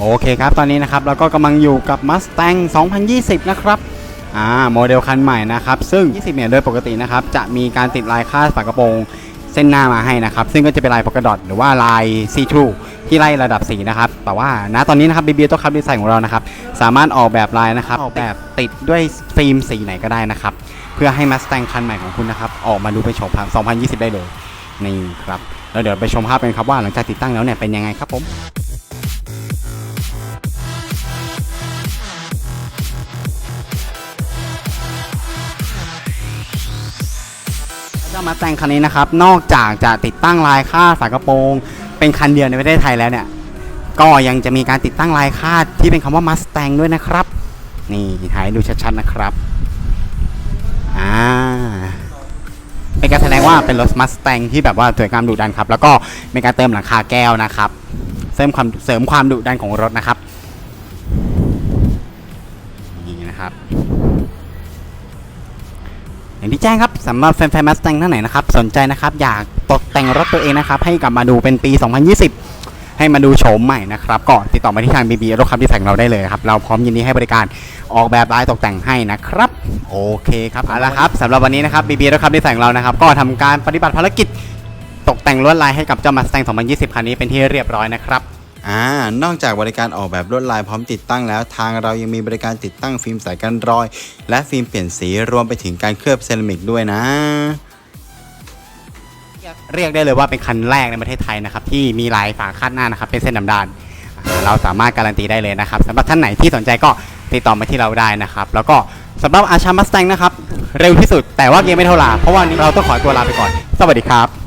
โอเคครับ ตอนนี้นะครับเราก็กำลังอยู่กับ Mustang 2020 นะครับอ่าโมเดลคันใหม่นะครับ ซึ่ง 20เนี่ยโดยปกตินะครับ จะมีการติดลายคาดฝากระโปรงเส้นหน้ามาให้นะครับ ซึ่งก็จะเป็นลายปกดอทหรือว่าลายซีทรูที่ไล่ระดับสีนะครับ แต่ว่าณตอนนี้นะครับบีบีตัวคับดีไซน์ของเรานะครับ สามารถออกแบบลายนะครับ ออกแบบติดด้วยฟิล์มสีไหนก็ได้นะครับ เพื่อให้ Mustang คันใหม่ของคุณนะครับ ออกมาดูเป็นโฉมภาพ2020 ได้เลย นี่ครับ แล้วเดี๋ยวไปชมภาพกันครับว่าหลังจากติดตั้งแล้วเนี่ยเป็นยังไงครับผม จ้ามาแต่งคันนี้นะครับ นอกจากจะติดตั้งลายคาดฝากระโปรง เป็นคันเดียวในประเทศไทยแล้วเนี่ย ก็ยังจะมีการติดตั้งลายคาดที่เป็นคำว่า Mustang ด้วยนะครับ นี่ถ่ายดูชัดๆนะครับอ่าเป็นการแสดงว่าเป็นรถ Mustang ที่แบบว่าสวยงามดุดันครับ แล้วก็มีการเติมหลังคาแก้วนะครับ เสริมความเสริมความดุดันของรถนะครับนี่นะครับ อย่างที่แจ้งครับ สำหรับแฟนๆ Mustang ท่านไหนนะครับ สนใจนะครับ อยากตกแต่งรถตัวเองนะครับ ให้กลับมาดูเป็นปี 2020 ให้มาดูโฉมใหม่นะครับ ก็ติดต่อมาที่ทาง BB รถคับที่แสงเราได้เลยครับ เราพร้อมยินดีให้บริการออกแบบลายตกแต่งให้นะครับ โอเคครับเอาละครับสำหรับวันนี้นะครับ BB รถคับที่แสงเรานะครับ ก็ทำการปฏิบัติภารกิจตกแต่งลวดลายให้กับเจ้า Mustang 2020 คันนี้เป็นที่เรียบร้อยนะครับ อ่านอกจากบริการออกแบบลวดลายพร้อมติดตั้งแล้ว ทางเรายังมีบริการติดตั้งฟิล์มใสกันรอย และฟิล์มเปลี่ยนสีรวมไปถึงการเคลือบเซรามิกด้วยนะ เรียกได้เลยว่าเป็นคันแรกในประเทศไทยนะครับที่มีลายฝาคาดหน้านะครับเป็นเส้นดำดานเราสามารถการันตีได้เลยนะครับสำหรับท่านไหนที่สนใจก็ติดต่อมาที่เราได้นะครับแล้วก็สำหรับอาชามัสแตงนะครับเร็วที่สุดแต่ว่ายังไม่เท่าไหร่เพราะว่าวันนี้เราต้องขอตัวลาไปก่อน สวัสดีครับ